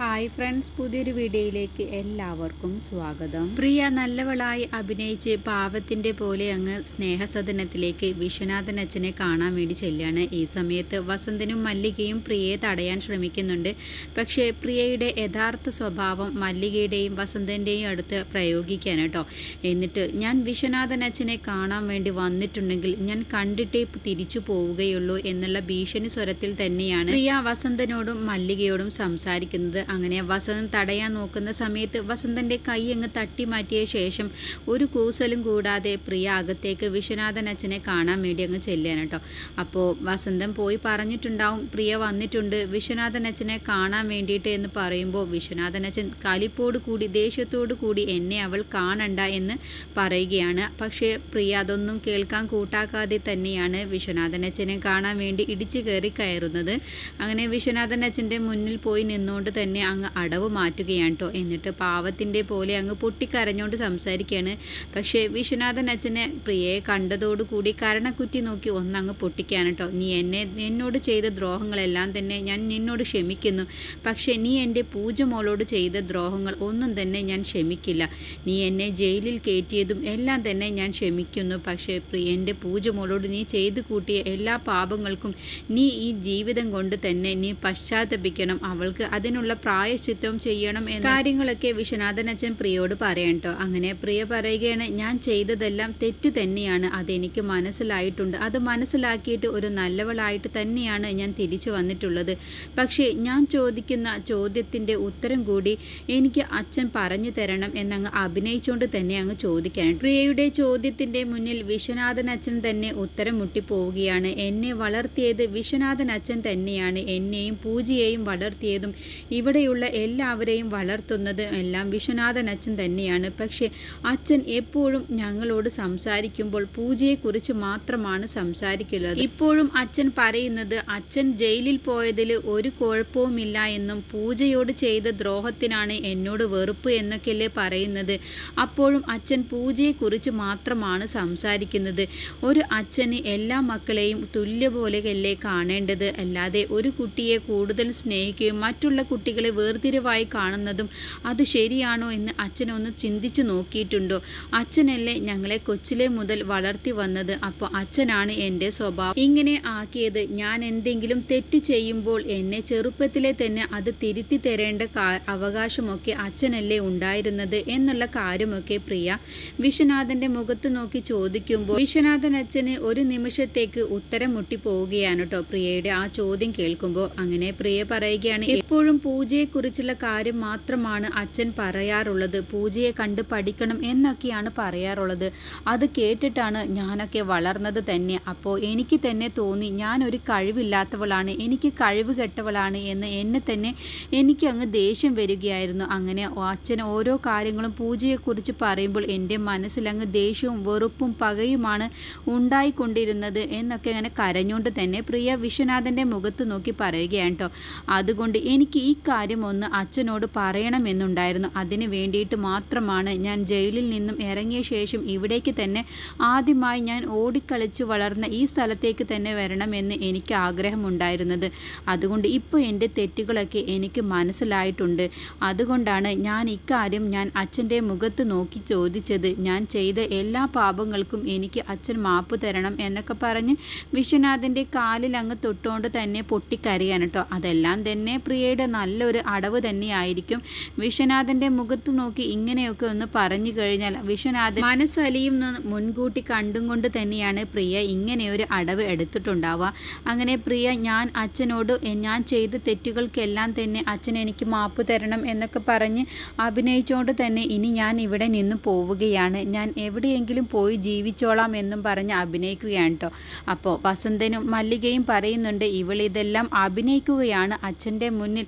Hi friends പുതിയൊരു വീഡിയോയിലേക്ക് എല്ലാവർക്കും സ്വാഗതം. പ്രിയ നല്ലവളായി അഭിനയിച്ച് പാവത്തിന്റെ പോലെ അങ്ങ് സ്നേഹസദനത്തിലേക്ക് വിശ്വനാഥൻ അച്ഛനെ കാണാൻ വേണ്ടി ചെല്ലുകയാണ്. ഈ സമയത്ത് വസന്തനും മല്ലികയും പ്രിയയെ തടയാൻ ശ്രമിക്കുന്നുണ്ട്. പക്ഷേ പ്രിയയുടെ യഥാർത്ഥ സ്വഭാവം മല്ലികയുടെയും വസന്തന്റെയും അടുത്ത് പ്രയോഗിക്കാൻ കേട്ടോ. എന്നിട്ട് ഞാൻ വിശ്വനാഥൻ അച്ഛനെ കാണാൻ വേണ്ടി വന്നിട്ടുണ്ടെങ്കിൽ ഞാൻ കണ്ടിട്ടേ തിരിച്ചു പോവുകയുള്ളൂ എന്നുള്ള ഭീഷണി സ്വരത്തിൽ തന്നെയാണ് പ്രിയ വസന്തനോടും മല്ലികയോടും സംസാരിക്കുന്നത്. അങ്ങനെ വസന്തൻ തടയാൻ നോക്കുന്ന സമയത്ത് വസന്തന്റെ കൈ അങ്ങ് തട്ടി മാറ്റിയ ശേഷം ഒരു കൂസലും കൂടാതെ പ്രിയ അകത്തേക്ക് വിശ്വനാഥൻ അച്ഛനെ കാണാൻ വേണ്ടി അങ്ങ് ചെല്ലാൻ കേട്ടോ. അപ്പോൾ വസന്തം പോയി പറഞ്ഞിട്ടുണ്ടാവും പ്രിയ വന്നിട്ടുണ്ട് വിശ്വനാഥൻ അച്ഛനെ കാണാൻ വേണ്ടിയിട്ട് എന്ന് പറയുമ്പോൾ വിശ്വനാഥൻ അച്ഛൻ കലിപ്പോട് കൂടി ദേഷ്യത്തോടു കൂടി എന്നെ അവൾ കാണണ്ട എന്ന് പറയുകയാണ്. പക്ഷേ പ്രിയ അതൊന്നും കേൾക്കാൻ കൂട്ടാക്കാതെ തന്നെയാണ് വിശ്വനാഥൻ അച്ഛനെ കാണാൻ വേണ്ടി ഇടിച്ചു കയറി കയറുന്നത്. അങ്ങനെ വിശ്വനാഥൻ അച്ഛന്റെ മുന്നിൽ പോയി നിന്നുകൊണ്ട് തന്നെ അങ്ങ് അടവ് മാറ്റുകയാണ് കേട്ടോ എന്നിട്ട് പാവത്തിന്റെ പോലെ അങ്ങ് പൊട്ടിക്കരഞ്ഞുകൊണ്ട് സംസാരിക്കുകയാണ് പക്ഷേ വിശ്വനാഥൻ അച്ഛനെ പ്രിയയെ കണ്ടതോടുകൂടി കരണക്കുറ്റി നോക്കി ഒന്നങ്ങ് പൊട്ടിക്കുകയാണ് കേട്ടോ നീ എന്നെ എന്നോട് ചെയ്ത ദ്രോഹങ്ങളെല്ലാം തന്നെ ഞാൻ നിന്നോട് ക്ഷമിക്കുന്നു. പക്ഷേ നീ എന്റെ പൂജ മോളോട് ചെയ്ത ദ്രോഹങ്ങൾ ഒന്നും തന്നെ ഞാൻ ക്ഷമിക്കില്ല. നീ എന്നെ ജയിലിൽ കയറ്റിയതും എല്ലാം തന്നെ ഞാൻ ക്ഷമിക്കുന്നു. പക്ഷേ പ്രിയ എന്റെ പൂജ മോളോട് നീ ചെയ്തു കൂട്ടിയ എല്ലാ പാപങ്ങൾക്കും നീ ഈ ജീവിതം കൊണ്ട് തന്നെ നീ പശ്ചാത്തപിക്കണം. അവൾക്ക് അതിനുള്ള പ്രായശ്ചിത്വം ചെയ്യണം എന്ന കാര്യങ്ങളൊക്കെ വിശ്വനാഥൻ അച്ഛൻ പ്രിയോട് പറയണം കേട്ടോ. അങ്ങനെ പ്രിയ പറയുകയാണ് ഞാൻ ചെയ്തതെല്ലാം തെറ്റ് തന്നെയാണ്. അതെനിക്ക് മനസ്സിലായിട്ടുണ്ട്. അത് മനസ്സിലാക്കിയിട്ട് ഒരു നല്ലവളായിട്ട് തന്നെയാണ് ഞാൻ തിരിച്ചു വന്നിട്ടുള്ളത്. പക്ഷേ ഞാൻ ചോദിക്കുന്ന ചോദ്യത്തിന്റെ ഉത്തരം കൂടി എനിക്ക് അച്ഛൻ പറഞ്ഞു തരണം എന്നങ്ങ് അഭിനയിച്ചുകൊണ്ട് തന്നെ അങ്ങ് ചോദിക്കാനും പ്രിയയുടെ ചോദ്യത്തിന്റെ മുന്നിൽ വിശ്വനാഥൻ അച്ഛൻ തന്നെ ഉത്തരം മുട്ടിപ്പോവുകയാണ്. എന്നെ വളർത്തിയത് വിശ്വനാഥൻ അച്ഛൻ തന്നെയാണ്. എന്നെയും പൂജയെയും വളർത്തിയതും ഇവിടെയുള്ള എല്ലാവരെയും വളർത്തുന്നത് എല്ലാം വിശ്വനാഥൻ അച്ഛൻ തന്നെയാണ്. പക്ഷേ അച്ഛൻ എപ്പോഴും ഞങ്ങളോട് സംസാരിക്കുമ്പോൾ പൂജയെക്കുറിച്ച് മാത്രമാണ് സംസാരിക്കുന്നത്. ഇപ്പോഴും അച്ഛൻ പറയുന്നത് അച്ഛൻ ജയിലിൽ പോയതിൽ ഒരു കുഴപ്പവുമില്ല എന്നും പൂജയോട് ചെയ്ത ദ്രോഹത്തിനാണ് എന്നോട് വെറുപ്പ് എന്നൊക്കെയല്ലേ പറയുന്നത്. അപ്പോഴും അച്ഛൻ പൂജയെക്കുറിച്ച് മാത്രമാണ് സംസാരിക്കുന്നത്. ഒരു അച്ഛന് എല്ലാ മക്കളെയും തുല്യ പോലെയല്ലേ കാണേണ്ടത്? അല്ലാതെ ഒരു കുട്ടിയെ കൂടുതൽ സ്നേഹിക്കുകയും മറ്റുള്ള കുട്ടികളെ വേർതിരിവായി കാണുന്നതും അത് ശരിയാണോ എന്ന് അച്ഛനൊന്ന് ചിന്തിച്ചു നോക്കിയിട്ടുണ്ടോ? അച്ഛനല്ലേ ഞങ്ങളെ കൊച്ചിലെ മുതൽ വളർത്തി വന്നത്. അപ്പോൾ അച്ഛനാണ് എന്റെ സ്വഭാവം. ഇങ്ങനെ ആക്കിയത് ഞാൻ എന്തെങ്കിലും തെറ്റ് ചെയ്യുമ്പോൾ എന്നെ ചെറുപ്പത്തിലെ തന്നെ അത് തിരുത്തി തരേണ്ട അവകാശമൊക്കെ അച്ഛനല്ലേ ഉണ്ടായിരുന്നത് എന്നുള്ള കാര്യമൊക്കെ പ്രിയ വിശ്വനാഥന്റെ മുഖത്ത് നോക്കി ചോദിക്കുമ്പോൾ വിശ്വനാഥൻ അച്ഛന് ഒരു നിമിഷത്തേക്ക് ഉത്തരം മുട്ടി പോവുകയാണ് കേട്ടോ പ്രിയയുടെ ആ ചോദ്യം കേൾക്കുമ്പോൾ. അങ്ങനെ പ്രിയ പറയുകയാണ് എപ്പോഴും പൂജയെക്കുറിച്ചുള്ള കാര്യം മാത്രമാണ് അച്ഛൻ പറയാറുള്ളത്. പൂജയെ കണ്ട് പഠിക്കണം എന്നൊക്കെയാണ് പറയാറുള്ളത്. അത് കേട്ടിട്ടാണ് ഞാനൊക്കെ വളർന്നത് തന്നെ. അപ്പോൾ എനിക്ക് തന്നെ തോന്നി ഞാനൊരു കഴിവില്ലാത്തവളാണ് എനിക്ക് കഴിവ് കെട്ടവളാണ് എന്ന് എന്നെ തന്നെ എനിക്ക് അങ്ങ് ദേഷ്യം വരികയായിരുന്നു. അങ്ങനെ അച്ഛൻ ഓരോ കാര്യങ്ങളും പൂജയെക്കുറിച്ച് പറയുമ്പോൾ എന്റെ മനസ്സിലങ്ങ് ദേഷ്യവും വെറുപ്പും പകയുമാണ് ഉണ്ടായിക്കൊണ്ടിരുന്നത് എന്നൊക്കെ അങ്ങനെ കരഞ്ഞുകൊണ്ട് തന്നെ പ്രിയ വിശ്വനാഥന്റെ മുഖത്ത് നോക്കി പറയുകയാണ് കേട്ടോ. അതുകൊണ്ട് എനിക്ക് ഈ കാര്യം ഒന്ന് അച്ഛനോട് പറയണമെന്നുണ്ടായിരുന്നു. അതിന് വേണ്ടിയിട്ട് മാത്രമാണ് ഞാൻ ജയിലിൽ നിന്നും ഇറങ്ങിയ ശേഷം ഇവിടേക്ക് തന്നെ ആദ്യമായി ഞാൻ ഓടിക്കളിച്ച് വളർന്ന ഈ സ്ഥലത്തേക്ക് തന്നെ വരണമെന്ന് എനിക്ക് ആഗ്രഹമുണ്ടായിരുന്നത്. അതുകൊണ്ട് ഇപ്പോൾ എന്റെ തെറ്റുകളൊക്കെ എനിക്ക് മനസ്സിലായിട്ടുണ്ട്. അതുകൊണ്ടാണ് ഞാൻ ഇക്കാര്യം ഞാൻ അച്ഛന്റെ മുഖത്ത് നോക്കി ചോദിച്ചത്. ഞാൻ ചെയ്ത എല്ലാ പാപങ്ങൾക്കും എനിക്ക് അച്ഛൻ മാപ്പ് തരണം എന്നൊക്കെ പറഞ്ഞ് വിശ്വനാഥന്റെ കാലിൽ അങ്ങ് തൊട്ടുകൊണ്ട് തന്നെ പൊട്ടിക്കരയാണ് കേട്ടോ. അതെല്ലാം തന്നെ പ്രിയയുടെ നല്ലൊരു അടവ് തന്നെയായിരിക്കും. വിശ്വനാഥന്റെ മുഖത്ത് നോക്കി ഇങ്ങനെയൊക്കെ ഒന്ന് പറഞ്ഞു കഴിഞ്ഞാൽ വിശ്വനാഥൻ മനസ്സലിയും മുൻകൂട്ടി കണ്ടും കൊണ്ട് തന്നെയാണ് പ്രിയ ഇങ്ങനെ ഒരു അടവ് എടുത്തിട്ടുണ്ടാവുക. അങ്ങനെ പ്രിയ ഞാൻ അച്ഛനോട് ഞാൻ ചെയ്ത തെറ്റുകൾക്കെല്ലാം തന്നെ അച്ഛൻ എനിക്ക് മാപ്പ് തരണം എന്നൊക്കെ പറഞ്ഞ് അഭിനയിച്ചുകൊണ്ട് തന്നെ ഇനി ഞാൻ ഇവിടെ നിന്ന് പോവുകയാണ്. ഞാൻ എവിടെയെങ്കിലും പോയി ജീവിച്ചോളാം എന്നും പറഞ്ഞ് അഭിനയിക്കുകയാണ് കേട്ടോ അപ്പോൾ വസന്തനും മല്ലികയും പറയുന്നുണ്ട് ഇവളിതെല്ലാം അഭിനയിക്കുകയാണ് അച്ഛന്റെ മുന്നിൽ.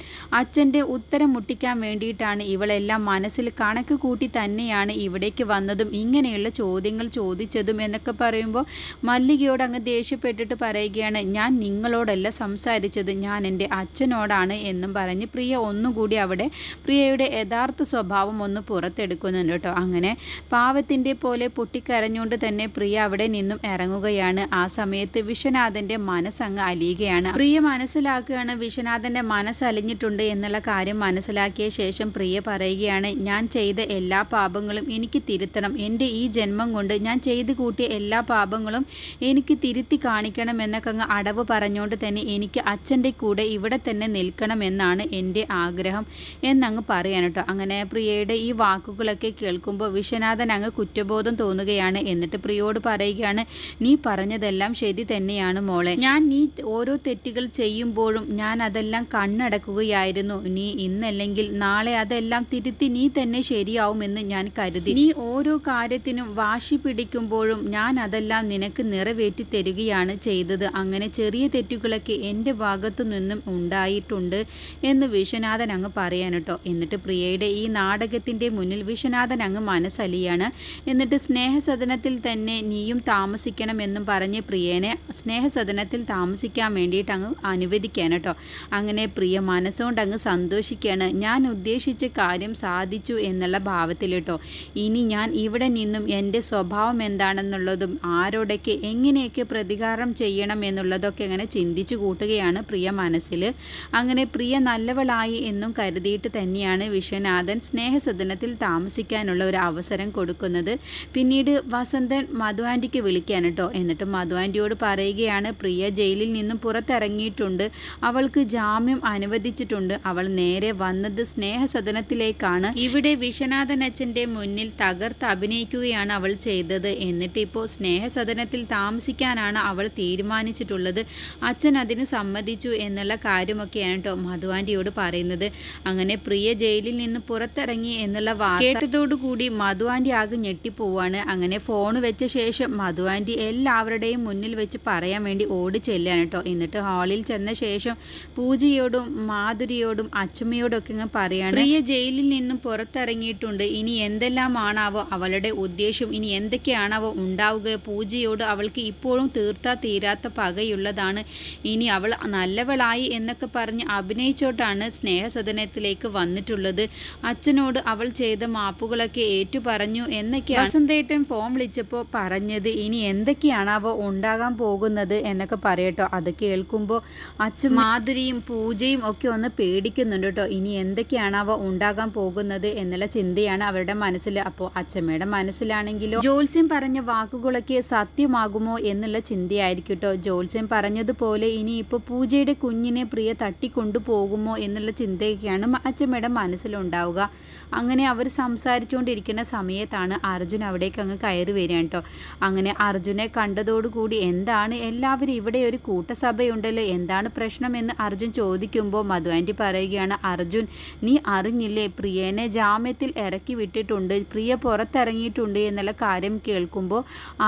അച്ഛന്റെ ഉത്തരം മുട്ടിക്കാൻ വേണ്ടിയിട്ടാണ് ഇവളെല്ലാം മനസ്സിൽ കണക്ക് കൂട്ടി തന്നെയാണ് ഇവിടേക്ക് വന്നതും ഇങ്ങനെയുള്ള ചോദ്യങ്ങൾ ചോദിച്ചതും എന്നൊക്കെ പറയുമ്പോൾ മല്ലികയോട് അങ്ങ് ദേഷ്യപ്പെട്ടിട്ട് പറയുകയാണ് ഞാൻ നിങ്ങളോടല്ല സംസാരിച്ചത് ഞാൻ എന്റെ അച്ഛനോടാണ് എന്നും പറഞ്ഞ് പ്രിയ ഒന്നുകൂടി അവിടെ പ്രിയയുടെ യഥാർത്ഥ സ്വഭാവം ഒന്ന് പുറത്തെടുക്കുന്നുണ്ട് കേട്ടോ. അങ്ങനെ പാവത്തിന്റെ പോലെ പൊട്ടിക്കരഞ്ഞുകൊണ്ട് തന്നെ പ്രിയ അവിടെ നിന്നും ഇറങ്ങുകയാണ്. ആ സമയത്ത് വിശ്വനാഥന്റെ മനസ്സങ്ങ് അലിയുകയാണ്. പ്രിയ മനസ്സിലാക്കുകയാണ് വിശ്വനാഥന്റെ മനസ്സലിഞ്ഞിട്ടുണ്ട് എന്ന് എന്നുള്ള കാര്യം മനസ്സിലാക്കിയ ശേഷം പ്രിയ പറയുകയാണ് ഞാൻ ചെയ്ത എല്ലാ പാപങ്ങളും എനിക്ക് തിരുത്തണം. എന്റെ ഈ ജന്മം കൊണ്ട് ഞാൻ ചെയ്തു കൂട്ടിയ എല്ലാ പാപങ്ങളും എനിക്ക് തിരുത്തി കാണിക്കണം എന്നൊക്കെ അങ്ങ് അടവ് പറഞ്ഞുകൊണ്ട് തന്നെ എനിക്ക് അച്ഛന്റെ കൂടെ ഇവിടെ തന്നെ നിൽക്കണമെന്നാണ് എന്റെ ആഗ്രഹം എന്നങ്ങ് പറയാൻ കേട്ടോ. അങ്ങനെ പ്രിയയുടെ ഈ വാക്കുകളൊക്കെ കേൾക്കുമ്പോൾ വിശ്വനാഥൻ അങ്ങ് കുറ്റബോധം തോന്നുകയാണ്. എന്നിട്ട് പ്രിയോട് പറയുകയാണ് നീ പറഞ്ഞതെല്ലാം ശരി തന്നെയാണ് മോളെ. ഞാൻ നീ ഓരോ തെറ്റുകൾ ചെയ്യുമ്പോഴും ഞാൻ അതെല്ലാം കണ്ണടക്കുകയായിരുന്നു. നീ ഇന്നല്ലെങ്കിൽ നാളെ അതെല്ലാം തിരുത്തി നീ തന്നെ ശരിയാവുമെന്ന് ഞാൻ കരുതി. നീ ഓരോ കാര്യത്തിനും വാശി പിടിക്കുമ്പോഴും ഞാൻ അതെല്ലാം നിനക്ക് നിറവേറ്റി തരികയാണ് ചെയ്തത്. അങ്ങനെ ചെറിയ തെറ്റുകളൊക്കെ എന്റെ ഭാഗത്തു നിന്നും ഉണ്ടായിട്ടുണ്ട് എന്ന് വിശ്വനാഥൻ അങ്ങ് പറയാൻ കേട്ടോ. എന്നിട്ട് പ്രിയയുടെ ഈ നാടകത്തിന്റെ മുന്നിൽ വിശ്വനാഥൻ അങ്ങ് മനസ്സലിയാണ്. എന്നിട്ട് സ്നേഹസദനത്തിൽ തന്നെ നീയും താമസിക്കണം എന്നും പറഞ്ഞ് പ്രിയനെ സ്നേഹസദനത്തിൽ താമസിക്കാൻ വേണ്ടിയിട്ട് അങ്ങ് അനുവദിക്കാൻ കേട്ടോ. അങ്ങനെ പ്രിയ മനസ്സുകൊണ്ട് അങ്ങ് സന്തോഷിക്കുകയാണ് ഞാൻ ഉദ്ദേശിച്ച കാര്യം സാധിച്ചു എന്നുള്ള ഭാവത്തിൽ കേട്ടോ ഇനി ഞാൻ ഇവിടെ നിന്നും എന്റെ സ്വഭാവം എന്താണെന്നുള്ളതും ആരോടൊക്കെ എങ്ങനെയൊക്കെ പ്രതികാരം ചെയ്യണം എന്നുള്ളതൊക്കെ അങ്ങനെ ചിന്തിച്ചു കൂട്ടുകയാണ് പ്രിയ മനസ്സിൽ അങ്ങനെ പ്രിയ നല്ലവളായി എന്നും കരുതിയിട്ട് തന്നെയാണ് വിശ്വനാഥൻ സ്നേഹസദനത്തിൽ താമസിക്കാനുള്ള ഒരു അവസരം കൊടുക്കുന്നത്. പിന്നീട് വസന്തൻ മധു ആന്റിക്ക് വിളിക്കാൻ കേട്ടോ എന്നിട്ട് മധു ആന്റിയോട് പറയുകയാണ് പ്രിയ ജയിലിൽ നിന്നും പുറത്തിറങ്ങിയിട്ടുണ്ട്. അവൾക്ക് ജാമ്യം അനുവദിച്ചിട്ടുണ്ട്. അവൾ നേരെ വന്നത് സ്നേഹസദനത്തിലേക്കാണ്. ഇവിടെ വിശ്വനാഥൻ അച്ഛന്റെ മുന്നിൽ തകർത്ത് അഭിനയിക്കുകയാണ് അവൾ ചെയ്തത്. എന്നിട്ട് ഇപ്പോൾ സ്നേഹസദനത്തിൽ താമസിക്കാനാണ് അവൾ തീരുമാനിച്ചിട്ടുള്ളത്. അച്ഛൻ അതിന് സമ്മതിച്ചു എന്നുള്ള കാര്യമൊക്കെയാണ് കേട്ടോ മധുവാന്റിയോട് പറയുന്നത്. അങ്ങനെ പ്രിയ ജയിലിൽ നിന്ന് പുറത്തിറങ്ങി എന്നുള്ള കേട്ടതോടുകൂടി മധുവാന്റി ആകെ ഞെട്ടിപ്പോവാണ്. അങ്ങനെ ഫോൺ വെച്ച ശേഷം മധുവാന്റി എല്ലാവരുടെയും മുന്നിൽ വെച്ച് പറയാൻ വേണ്ടി ഓടി ചെല്ലാണ് കേട്ടോ എന്നിട്ട് ഹാളിൽ ചെന്ന ശേഷം പൂജയോടും മാധുരിയോടും അച്ചുമ്മയോടും ഒക്കെ ഇങ്ങനെ പറയാണ്. പ്രിയ ജയിലിൽ നിന്നും പുറത്തിറങ്ങിയിട്ടുണ്ട്. ഇനി എന്തെല്ലാമാണാവോ അവളുടെ ഉദ്ദേശം? ഇനി എന്തൊക്കെയാണാവോ ഉണ്ടാവുക? പൂജയോട് അവൾക്ക് ഇപ്പോഴും തീർത്താ തീരാത്ത പകയുള്ളതാണ്. ഇനി അവൾ നല്ലവളായി എന്നൊക്കെ പറഞ്ഞ് അഭിനയിച്ചോട്ടാണ് സ്നേഹസദനത്തിലേക്ക് വന്നിട്ടുള്ളത്. അച്ഛനോട് അവൾ ചെയ്ത മാപ്പുകളൊക്കെ ഏറ്റു പറഞ്ഞു എന്നൊക്കെ വസന്തേട്ടൻ ഫോം വിളിച്ചപ്പോൾ പറഞ്ഞത് ഇനി എന്തൊക്കെയാണാവോ ഉണ്ടാകാൻ പോകുന്നത്? എന്നൊക്കെ പറയട്ടോ. അത് കേൾക്കുമ്പോൾ അച്ഛൻ മാധുരിയും പൂജയും ഒക്കെ ഒന്ന് പേടിക്കുന്നുണ്ട് കേട്ടോ. ഇനി എന്തൊക്കെയാണാവോ ഉണ്ടാകാൻ പോകുന്നത് എന്നുള്ള ചിന്തയാണ് അവരുടെ മനസ്സിൽ. അപ്പോൾ അച്ഛമ്മയുടെ മനസ്സിലാണെങ്കിലോ ജോത്സ്യം പറഞ്ഞ വാക്കുകളൊക്കെ സത്യമാകുമോ എന്നുള്ള ചിന്തയായിരിക്കും കേട്ടോ. ജോത്സ്യം പറഞ്ഞതുപോലെ ഇനി ഇപ്പോൾ പൂജയുടെ കുഞ്ഞിനെ പ്രിയ തട്ടിക്കൊണ്ടുപോകുമോ എന്നുള്ള ചിന്തയൊക്കെയാണ് അച്ഛമ്മയുടെ മനസ്സിലുണ്ടാവുക. അങ്ങനെ അവർ സംസാരിച്ചുകൊണ്ടിരിക്കുന്ന സമയത്താണ് അർജുൻ അവിടേക്ക് അങ്ങ് കയറി വരിക കേട്ടോ. അങ്ങനെ അർജുനെ കണ്ടതോടുകൂടി എന്താണ്? എല്ലാവരും ഇവിടെ ഒരു കൂട്ടസഭയുണ്ടല്ലോ. എന്താണ് പ്രശ്നം എന്ന് അർജുൻ ചോദിക്കുമ്പോൾ മധു ആന്റി പറയുകയാണ് അർജുൻ നീ അറിഞ്ഞില്ലേ പ്രിയനെ ജാമ്യത്തിൽ ഇറക്കി വിട്ടിട്ടുണ്ട് പ്രിയ പുറത്തിറങ്ങിയിട്ടുണ്ട് എന്നുള്ള കാര്യം കേൾക്കുമ്പോൾ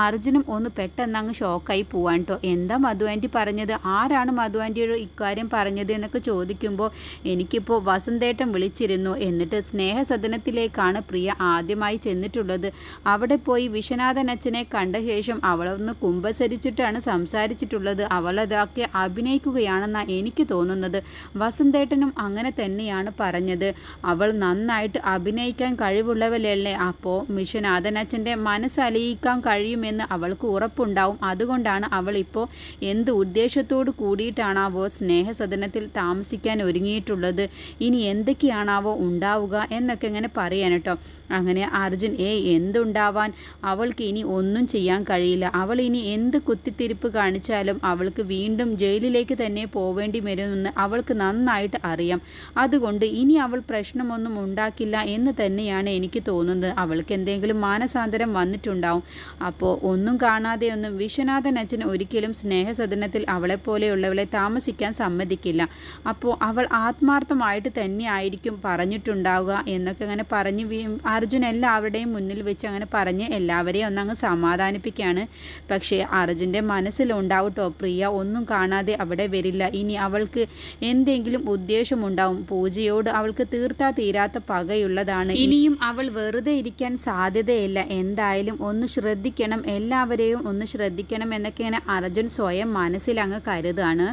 അർജുനും ഒന്ന് പെട്ടെന്ന് അങ്ങ് ഷോക്കായി പോവാൻ കേട്ടോ എന്താ മധു പറഞ്ഞത്? ആരാണ് മധു ഇക്കാര്യം പറഞ്ഞത് എന്നൊക്കെ ചോദിക്കുമ്പോൾ എനിക്കിപ്പോൾ വസന്തേട്ടൻ വിളിച്ചിരുന്നു. എന്നിട്ട് സ്നേഹസദനത്തിലേക്കാണ് പ്രിയ ആദ്യമായി ചെന്നിട്ടുള്ളത്. അവിടെ പോയി വിശ്വനാഥൻ അച്ഛനെ കണ്ട ശേഷം അവളൊന്ന് കുമ്പസരിച്ചിട്ടാണ് സംസാരിച്ചിട്ടുള്ളത്. അവളതൊക്കെ അഭിനയിക്കുകയാണെന്നാണ് എനിക്ക് തോന്നുന്നത്. വസന്തേട്ടനും അങ്ങനെ തന്നെയാണ് പറഞ്ഞത്. അവൾ നന്നായിട്ട് അഭിനയിക്കാൻ കഴിവുള്ളവരല്ലേ അപ്പോൾ വിശ്വനാഥനച്ഛന്റെ മനസ്സലിയിക്കാൻ കഴിയുമെന്ന് അവൾക്ക് ഉറപ്പുണ്ടാവും. അതുകൊണ്ടാണ് അവൾ ഇപ്പോൾ എന്ത് ഉദ്ദേശത്തോട് കൂടിയിട്ടാണാവോ സ്നേഹസദനത്തിൽ താമസിക്കാൻ ഒരുങ്ങിയിട്ടുള്ളത്? ഇനി എന്തൊക്കെയാണാവോ ഉണ്ടാവുക എന്നൊക്കെ ഇങ്ങനെ പറയാൻ കേട്ടോ അങ്ങനെ അർജുൻ ഏയ് എന്തുണ്ടാവാൻ? അവൾക്ക് ഇനി ഒന്നും ചെയ്യാൻ കഴിയില്ല. അവൾ ഇനി എന്ത് കുത്തിത്തിരിപ്പ് കാണിച്ചാലും അവൾക്ക് വീണ്ടും ജയിലിലേക്ക് തന്നെ പോവേണ്ടി വരുമെന്ന് അവൾക്ക് നന്നായിട്ട് അറിയാം അതുകൊണ്ട് ഇനി അവൾ പ്രശ്നമൊന്നും ഉണ്ടാക്കില്ല എന്ന് തന്നെയാണ് എനിക്ക് തോന്നുന്നത്. അവൾക്ക് എന്തെങ്കിലും മാനസാന്തരം വന്നിട്ടുണ്ടാവും. അപ്പോൾ ഒന്നും കാണാതെ ഒന്നും വിശ്വനാഥൻ അച്ഛൻ ഒരിക്കലും സ്നേഹസദനത്തിൽ അവളെപ്പോലെയുള്ളവളെ താമസിക്കാൻ സമ്മതിക്കില്ല. അപ്പോൾ അവൾ ആത്മാർത്ഥമായിട്ട് തന്നെ ആയിരിക്കും പറഞ്ഞിട്ടുണ്ടാവുക എന്നൊക്കെ അങ്ങനെ പറഞ്ഞ് അർജുൻ എല്ലാവരുടെയും മുന്നിൽ വെച്ച് അങ്ങനെ പറഞ്ഞ് എല്ലാവരെയും ഒന്നങ്ങ് സമാധാനിപ്പിക്കുകയാണ്. പക്ഷേ അർജുന്റെ മനസ്സിലുണ്ടാവട്ടോ പ്രിയ ഒന്നും കാണാതെ അവിടെ വരില്ല. ഇനി അവൾക്ക് എന്തെങ്കിലും ഉദ്ദേശമുണ്ടാവും പൂജയോട് അവൾക്ക് തീർത്താ തീരാത്ത പകയുള്ളതാണ്. ഇനിയും അവൾ വെറുതെ ഇരിക്കാൻ സാധ്യതയില്ല. എന്തായാലും ഒന്ന് ശ്രദ്ധിക്കണം. എല്ലാവരെയും ഒന്ന് ശ്രദ്ധിക്കണം എന്നൊക്കെയാണ് അർജുൻ സ്വയം മനസ്സിലങ്ങ് കരുതാണ്.